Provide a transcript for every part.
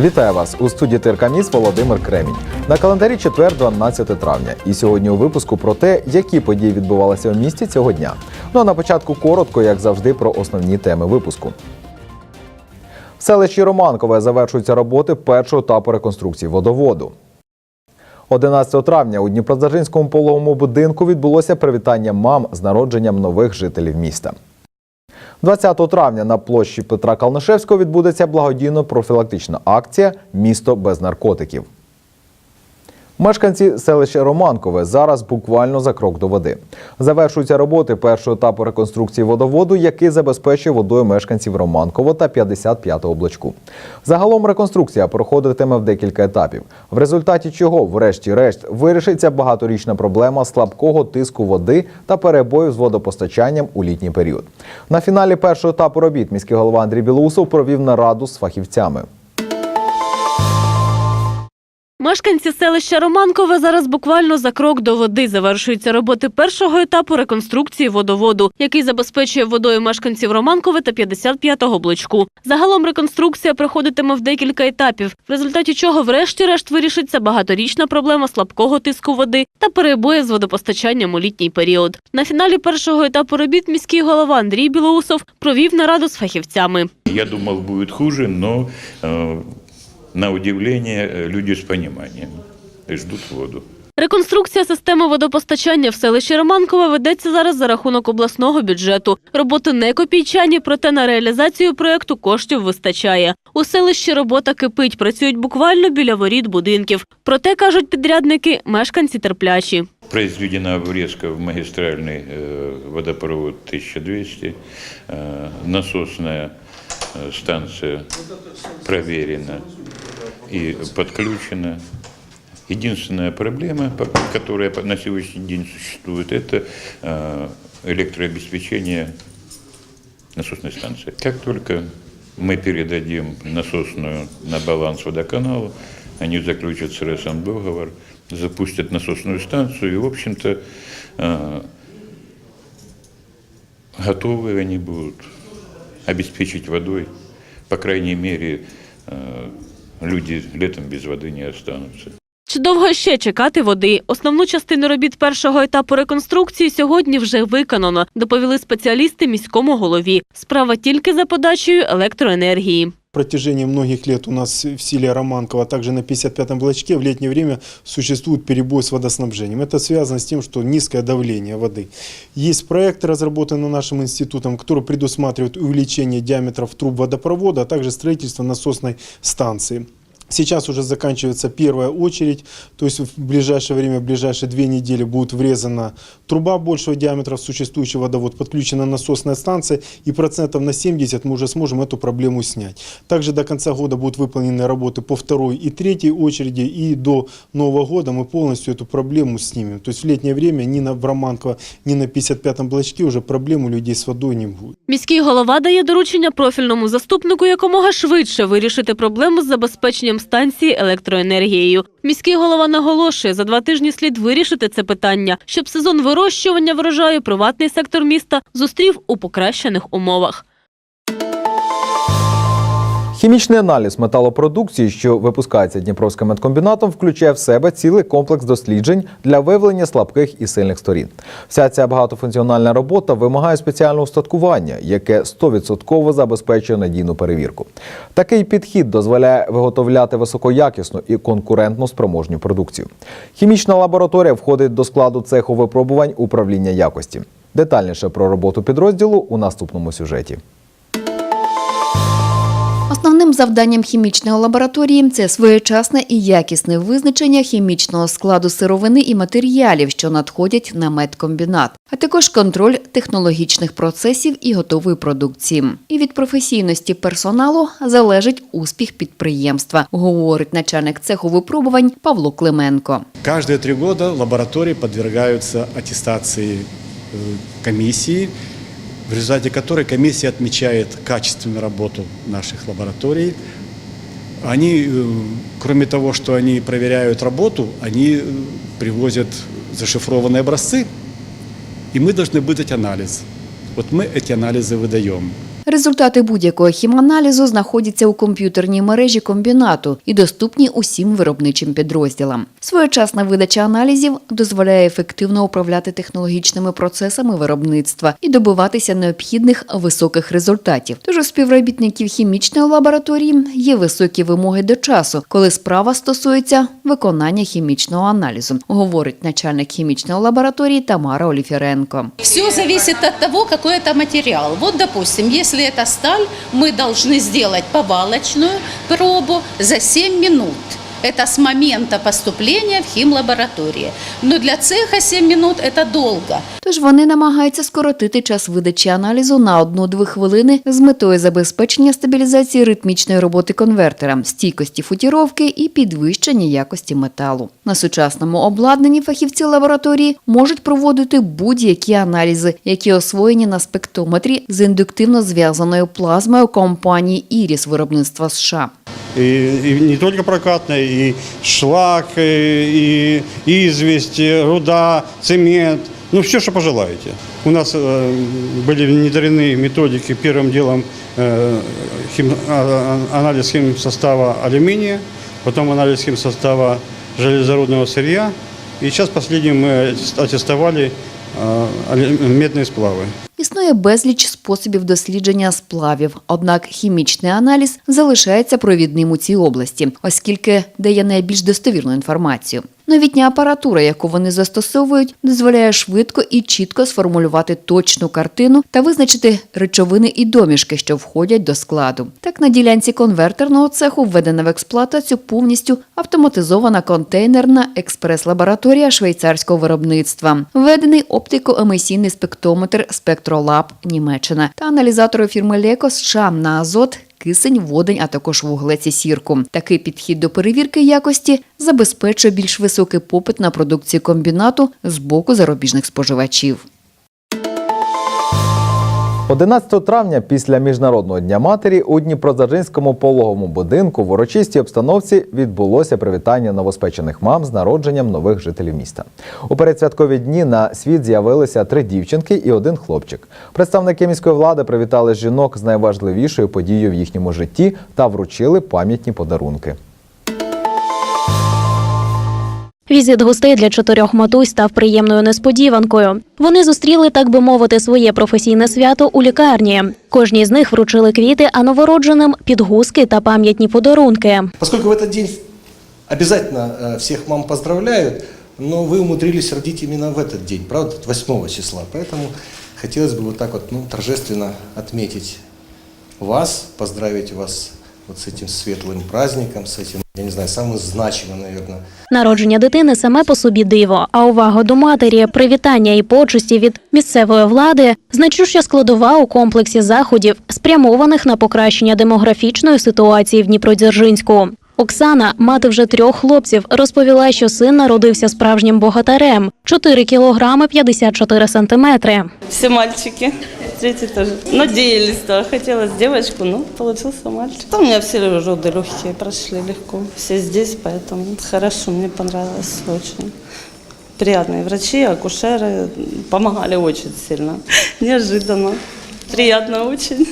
Вітаю вас у студії ТРК Володимир Кремінь. На календарі четвер, 12 травня. І сьогодні у випуску про те, які події відбувалися у місті цього дня. Ну а на початку коротко, як завжди, про основні теми випуску. В селищі Романкове завершуються роботи першого етапу реконструкції водоводу. 11 травня у Дніпродзержинському пологовому будинку відбулося привітання мам з народженням нових жителів міста. 20 травня на площі Петра Калнишевського відбудеться благодійно-профілактична акція Місто без наркотиків. Мешканці селища Романкове зараз буквально за крок до води. Завершуються роботи першого етапу реконструкції водоводу, який забезпечує водою мешканців Романково та 55-го блочку. Загалом реконструкція проходитиме в декілька етапів, в результаті чого, врешті-решт, вирішиться багаторічна проблема слабкого тиску води та перебою з водопостачанням у літній період. На фіналі першого етапу робіт міський голова Андрій Білоусов провів нараду з фахівцями. Мешканці селища Романкове зараз буквально за крок до води завершуються роботи першого етапу реконструкції водоводу, який забезпечує водою мешканців Романкове та 55-го блочку. Загалом реконструкція проходитиме в декілька етапів, в результаті чого, врешті-решт, вирішиться багаторічна проблема слабкого тиску води та перебої з водопостачанням у літній період. На фіналі першого етапу робіт міський голова Андрій Білоусов провів нараду з фахівцями. Я думал, будет хуже, э, на удивление э, люди с пониманием и ждут воду. Реконструкція системи водопостачання в селищі Романкове ведеться зараз за рахунок обласного бюджету. Роботи не копійчані, проте на реалізацію проєкту коштів вистачає. У селищі робота кипить, працюють буквально біля воріт будинків. Проте, кажуть підрядники, мешканці терплячі. Произведена врезка в магистральный э, водопровод 1200, э, насосная э, станция проверена И подключена. Единственная проблема, которая на сегодняшний день существует, это э, электрообеспечение насосной станции. Как только мы передадим насосную на баланс водоканалу, они заключат с РСом договор, запустят насосную станцию, и, в общем-то, э, готовы они будут обеспечить водой. По крайней мере, э, люди літом без води не остануться. Чи довго ще чекати води? Основну частину робіт першого етапу реконструкції сьогодні вже виконано, доповіли спеціалісти міському голові. Справа тільки за подачею електроенергії В протяжении многих лет у нас в селе Романково, а также на 55-м блочке в летнее время существует перебой с водоснабжением. Это связано с тем, что низкое давление воды. Есть проект, разработанный нашим институтом, который предусматривает увеличение диаметров труб водопровода, а также строительство насосной станции. Сейчас уже заканчивается первая очередь, то есть в ближайшее время, в ближайшие две недели будет врезана труба большего диаметра в существующий водовод, подключена насосная станция, и процентов на 70 мы уже сможем эту проблему снять. Также до конца года будут выполнены работы по второй и третьей очереди, и до Нового года мы полностью эту проблему снимем. То есть в летнее время ни на в Романково, ни на 55-м блочке уже проблем у людей с водой не будет. Міський голова дає доручення профільному заступнику якомога швидше вирішити проблему з забезпеченням станції електроенергією. Міський голова наголошує, за два тижні слід вирішити це питання, щоб сезон вирощування врожаю приватний сектор міста зустрів у покращених умовах. Хімічний аналіз металопродукції, що випускається Дніпровським медкомбінатом, включає в себе цілий комплекс досліджень для виявлення слабких і сильних сторін. Вся ця багатофункціональна робота вимагає спеціального устаткування, яке 100% забезпечує надійну перевірку. Такий підхід дозволяє виготовляти високоякісну і конкурентно спроможню продукцію. Хімічна лабораторія входить до складу цеху випробувань управління якості. Детальніше про роботу підрозділу у наступному сюжеті. Основним завданням хімічної лабораторії це своєчасне і якісне визначення хімічного складу сировини і матеріалів, що надходять на медкомбінат, а також контроль технологічних процесів і готової продукції. І від професійності персоналу залежить успіх підприємства, говорить начальник цеху випробувань Павло Клименко. Каждые три года лаборатории подвергаются аттестации э, комиссии, в результате которой комиссия отмечает качественную работу наших лабораторий. Они, э, кроме того, что они проверяют работу, они э, привозят зашифрованные образцы, и мы должны выдать анализ. Вот мы эти анализы выдаем. Результати будь-якого хіманалізу знаходяться у комп'ютерній мережі комбінату і доступні усім виробничим підрозділам. Своєчасна видача аналізів дозволяє ефективно управляти технологічними процесами виробництва і добиватися необхідних високих результатів. Тож у співробітників хімічної лабораторії є високі вимоги до часу, коли справа стосується виконання хімічного аналізу, говорить начальник хімічної лабораторії Тамара Оліфіренко. Все зависит от того, какой это материал. Вот, допустим, если это сталь, мы должны сделать повалочную пробу за 7 минут. Это с момента поступления в химлабораторию. Но для цеха 7 минут – это долго. Тож вони намагаються скоротити час видачі аналізу на 1-2 хвилини з метою забезпечення стабілізації ритмічної роботи конвертера, стійкості футіровки і підвищення якості металу. На сучасному обладнанні фахівці лабораторії можуть проводити будь-які аналізи, які освоєні на спектометрі з індуктивно зв'язаною плазмою компанії Іріс виробництва США И, и не только прокатная, и шлак, и, и известь, и руда, цемент, ну все, что пожелаете. У нас э, были внедрены методики первым делом э, хим- а- а- анализ химсостава алюминия, потом анализ химсостава железорудного сырья, и сейчас последним мы аттестовали э, алю- медные сплавы. Існує безліч способів дослідження сплавів, однак хімічний аналіз залишається провідним у цій області, оскільки дає найбільш достовірну інформацію. Новітня апаратура, яку вони застосовують, дозволяє швидко і чітко сформулювати точну картину та визначити речовини і домішки, що входять до складу. Так на ділянці конвертерного цеху введена в експлуатацію повністю автоматизована контейнерна експрес-лабораторія швейцарського виробництва, введений оптико-емісійний спектрометр Spectrolab Німеччина та аналізатори фірми Леко США на азот. Кисень, водень, а також вуглець і сірку. Такий підхід до перевірки якості забезпечує більш високий попит на продукцію комбінату з боку зарубіжних споживачів. 11 травня після Міжнародного дня матері у Дніпродзержинському пологовому будинку в урочистій обстановці відбулося привітання новоспечених мам з народженням нових жителів міста. У передсвяткові дні на світ з'явилися три дівчинки і один хлопчик. Представники міської влади привітали жінок з найважливішою подією в їхньому житті та вручили пам'ятні подарунки. Візит гостей для чотирьох матусь став приємною несподіванкою. Вони зустріли, так би мовити, своє професійне свято у лікарні. Кожній з них вручили квіти, а новородженим підгузки та пам'ятні подарунки. Поскольку в этот день обязательно э, всех мам поздравляют, но вы умудрились родить именно в этот день, правда, 8 числа. Поэтому хотелось бы вот так вот ну, торжественно отметить вас, поздравить вас вот с этим светлым праздником, с этим, я не знаю, самым значимым, наверное, Народження дитини саме по собі диво, а увага до матері, привітання і почесті від місцевої влади значуща складова у комплексі заходів, спрямованих на покращення демографічної ситуації в Дніпродзержинську. Оксана, мати вже трьох хлопців, розповіла, що син народився справжнім богатарем 4 кілограми 54 сантиметри. Все мальчики. Третий тоже. Надеялись, да. Хотелось девочку, но получился мальчик. Там у меня все роды легкие прошли легко. Все здесь, поэтому хорошо, мне понравилось очень. Приятные врачи, акушеры помогали очень сильно. Неожиданно. Приятно очень.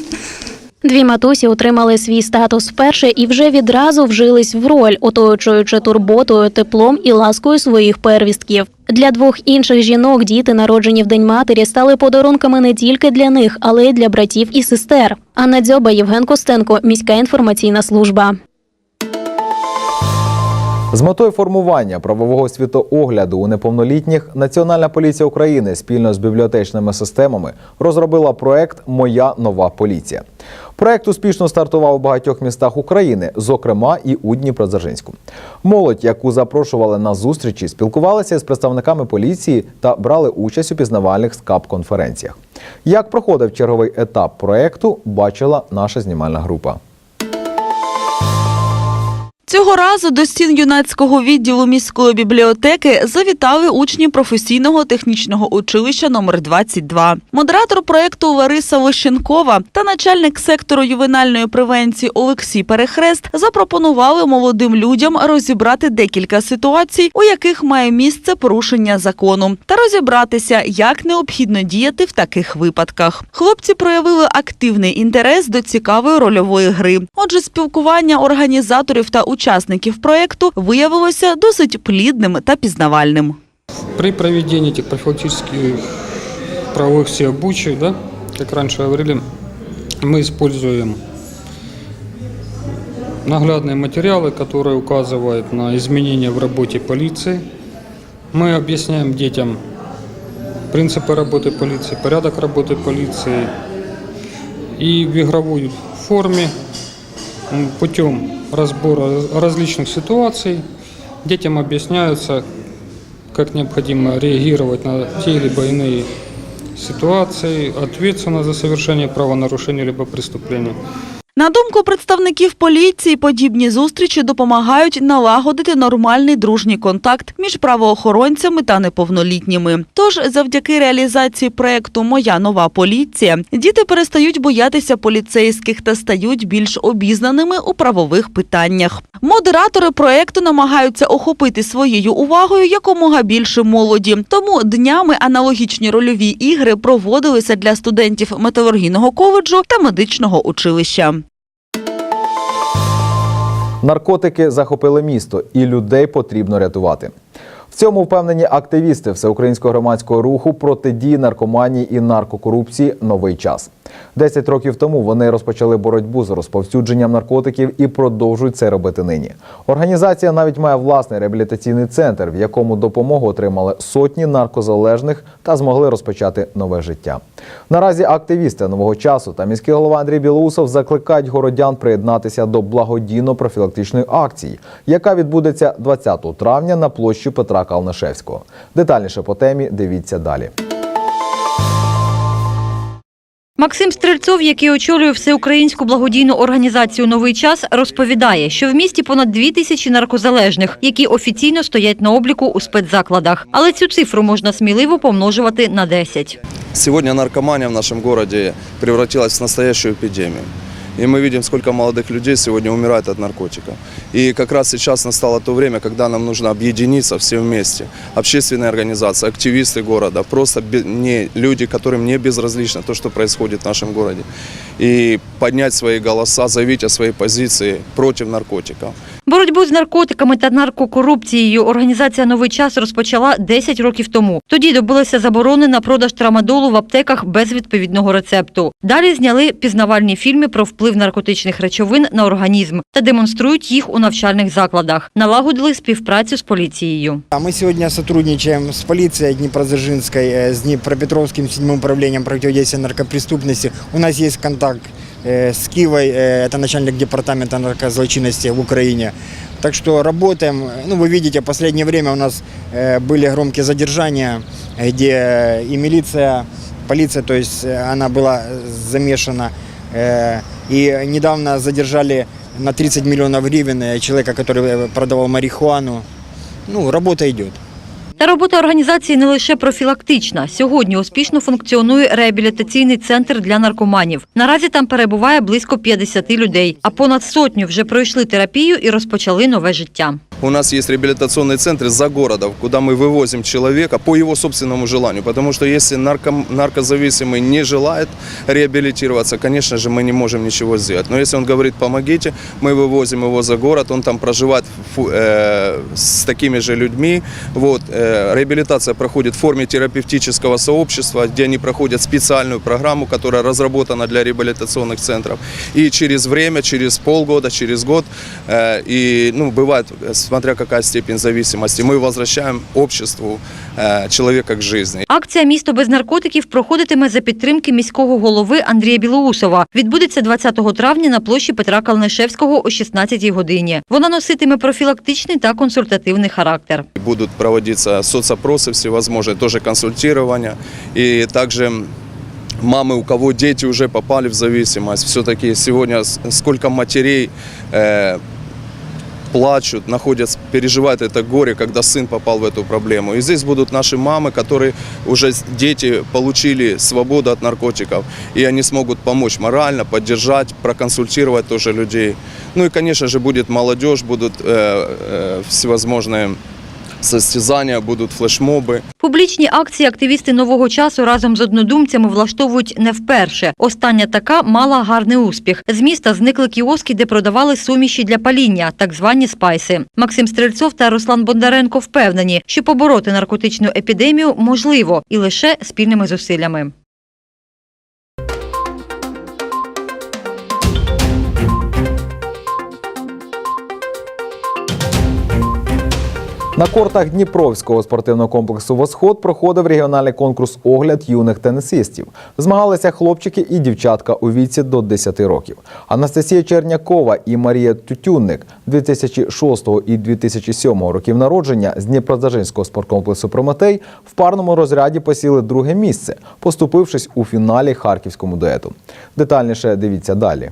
Дві матусі отримали свій статус вперше і вже відразу вжились в роль, оточуючи турботою, теплом і ласкою своїх первістків. Для двох інших жінок діти, народжені в День матері, стали подарунками не тільки для них, але й для братів і сестер. Анна Дзьоба, Євген Костенко, міська інформаційна служба. З метою формування правового світоогляду у неповнолітніх Національна поліція України спільно з бібліотечними системами розробила проект Моя нова поліція. Проект успішно стартував у багатьох містах України, зокрема і у Дніпродзержинську. Молодь, яку запрошували на зустрічі, спілкувалися з представниками поліції та брали участь у пізнавальних скап-конференціях. Як проходив черговий етап проекту, бачила наша знімальна група. Цього разу до стін юнацького відділу міської бібліотеки завітали учні професійного технічного училища номер 22 Модератор проєкту Лариса Лощенкова та начальник сектору ювенальної превенції Олексій Перехрест запропонували молодим людям розібрати декілька ситуацій, у яких має місце порушення закону, та розібратися, як необхідно діяти в таких випадках. Хлопці проявили активний інтерес до цікавої рольової гри. Отже, спілкування організаторів та учасників проєкту виявилося досить плідним та пізнавальним. При проведении этих профилактических правовых всеобучий, да, как раньше говорили, мы используем наглядные материалы, которые указывают на изменения в работе полиции. Мы объясняем детям принципы работы полиции, порядок работы полиции. И в игровой форме м, путем разбора различных ситуаций детям объясняются, как необходимо реагировать на те либо иные ситуации, ответственно за совершение правонарушения либо преступления. На думку представників поліції, подібні зустрічі допомагають налагодити нормальний дружній контакт між правоохоронцями та неповнолітніми. Тож, завдяки реалізації проекту Моя нова поліція діти перестають боятися поліцейських та стають більш обізнаними у правових питаннях. Модератори проекту намагаються охопити своєю увагою якомога більше молоді. Тому днями аналогічні рольові ігри проводилися для студентів металургійного коледжу та медичного училища. Наркотики захопили місто, і людей потрібно рятувати. В цьому впевнені активісти всеукраїнського громадського руху протидії наркоманії і наркокорупції новий час. Десять років тому вони розпочали боротьбу з розповсюдженням наркотиків і продовжують це робити нині. Організація навіть має власний реабілітаційний центр, в якому допомогу отримали сотні наркозалежних та змогли розпочати нове життя. Наразі активісти нового часу та міський голова Андрій Білоусов закликають городян приєднатися до благодійно-профілактичної акції, яка відбудеться 20 травня на площі Петра Калнишевського. Детальніше по темі дивіться далі. Максим Стрельцов, який очолює всеукраїнську благодійну організацію Новий час, розповідає, що в місті понад дві тисячі наркозалежних, які офіційно стоять на обліку у спецзакладах. Але цю цифру можна сміливо помножувати на 10. Сегодня наркомания в нашем городе превратилась в настоящую эпидемию. И мы видим, сколько молодых людей сегодня умирает от наркотиков. И как раз сейчас настало то время, когда нам нужно объединиться все вместе. Общественные организации, активисты города, просто бе- не люди, которым не безразлично то, что происходит в нашем городе. И поднять свои голоса, заявить о своей позиции против наркотиков. Боротьбу з наркотиками та наркокорупцією організація Новий час розпочала 10 років тому. Тоді добилася заборони на продаж трамадолу в аптеках без відповідного рецепту. Далі зняли пізнавальні фільми про вплив наркотичних речовин на організм та демонструють їх у навчальних закладах. Налагодили співпрацю з поліцією. А Мы сегодня сотрудничаем с полицией Днепродзержинской, э, с Днепропетровским седьмым управлением противодействия наркопреступности. У нас есть контакт э, с Кивой, э, это начальник департамента наркозлочинности в Украине. Так что работаем. Ну, вы видите, в последнее время у нас э, были громкие задержания, где и милиция, полиция, то есть э, она была замешана. Э, И недавно задержали на 30 миллионов гривен э, человека, который э, продавал марихуану. Ну, работа идет. Та робота організації не лише профілактична. Сьогодні успішно функціонує реабілітаційний центр для наркоманів. Наразі там перебуває близько 50 людей, а понад сотню вже пройшли терапію і розпочали нове життя. У нас есть реабилитационный центр за городом, куда мы вывозим человека по его собственному желанию. Потому что если нарко, наркозависимый не желает реабилитироваться, конечно же, мы не можем ничего сделать. Но если он говорит «помогите», мы вывозим его за город, он там проживает э, с такими же людьми. Вот, э, реабилитация проходит в форме терапевтического сообщества, где они проходят специальную программу, которая разработана для реабилитационных центров. И через время, через полгода, через год, э, и ну, бывает, э, смотря какая степень зависимости, мы возвращаем обществу э, человека к жизни. Акція Місто без наркотиків проходитиме за підтримки міського голови Андрія Білоусова. Відбудеться 20 травня на площі Петра Калнишевського о 16 годині. Вона носитиме профілактичний та консультативний характер. Будут проводиться соцопросы всевозможные, тоже консультирования. И также мамы, у кого дети уже попали в зависимость, все-таки сегодня с- сколько матерей э, плачут, находят, переживают это горе, когда сын попал в эту проблему. И здесь будут наши мамы, которые уже с- дети получили свободу от наркотиков, и они смогут помочь морально, поддержать, проконсультировать тоже людей. Ну и, конечно же, будет молодежь, будут э, э, всевозможные состязания, будут флешмоби. Публічні акції активісти нового часу разом з однодумцями влаштовують не вперше. Остання така мала гарний успіх. З міста зникли кіоски, де продавали суміші для паління, так звані спайси. Максим Стрельцов та Руслан Бондаренко впевнені, що побороти наркотичну епідемію можливо і лише спільними зусиллями. На кортах Дніпровського спортивного комплексу Восход проходив регіональний конкурс огляд юних тенісистів. Змагалися хлопчики і дівчатка у віці до 10 років. Анастасія Чернякова і Марія Тютюнник 2006 і 2007 років народження з Дніпродзержинського спорткомплексу Прометей в парному розряді посіли друге місце, поступившись у фіналі харківському дуету. Детальніше дивіться далі.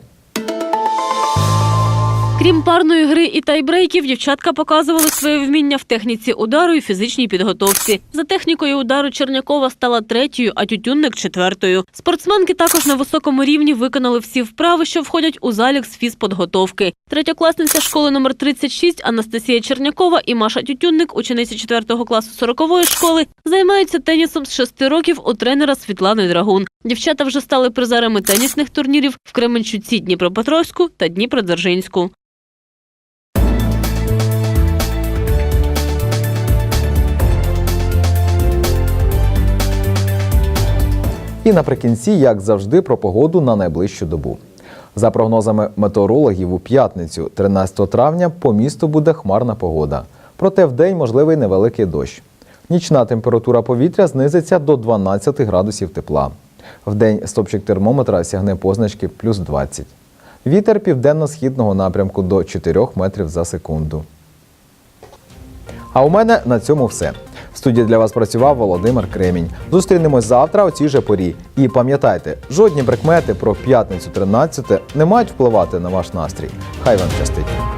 Крім парної гри і тайбрейків, дівчатка показували своє вміння в техніці удару і фізичній підготовці. За технікою удару Чернякова стала третьою, а Тютюнник четвертою. Спортсменки також на високому рівні виконали всі вправи, що входять у залік з фізподготовки. Третьокласниця школи номер 36 Анастасія Чернякова і Маша Тютюнник, учениці 4 класу 40-ї школи, займаються тенісом з 6 років у тренера Світлани Драгун. Дівчата вже стали призерами тенісних турнірів в Кременчуці, Дніпропетровську та Дніпродзержинську. І наприкінці, як завжди, про погоду на найближчу добу. За прогнозами метеорологів, у п'ятницю, 13 травня, по місту буде хмарна погода. Проте вдень можливий невеликий дощ. Нічна температура повітря знизиться до 12 градусів тепла. Вдень стопчик термометра сягне позначки плюс 20. Вітер південно-східного напрямку до 4 метрів за секунду. А у мене на цьому все. Студії для вас працював Володимир Кремінь. Зустрінемось завтра у цій же порі. І пам'ятайте, жодні прикмети про п'ятницю 13 не мають впливати на ваш настрій. Хай вам щастить!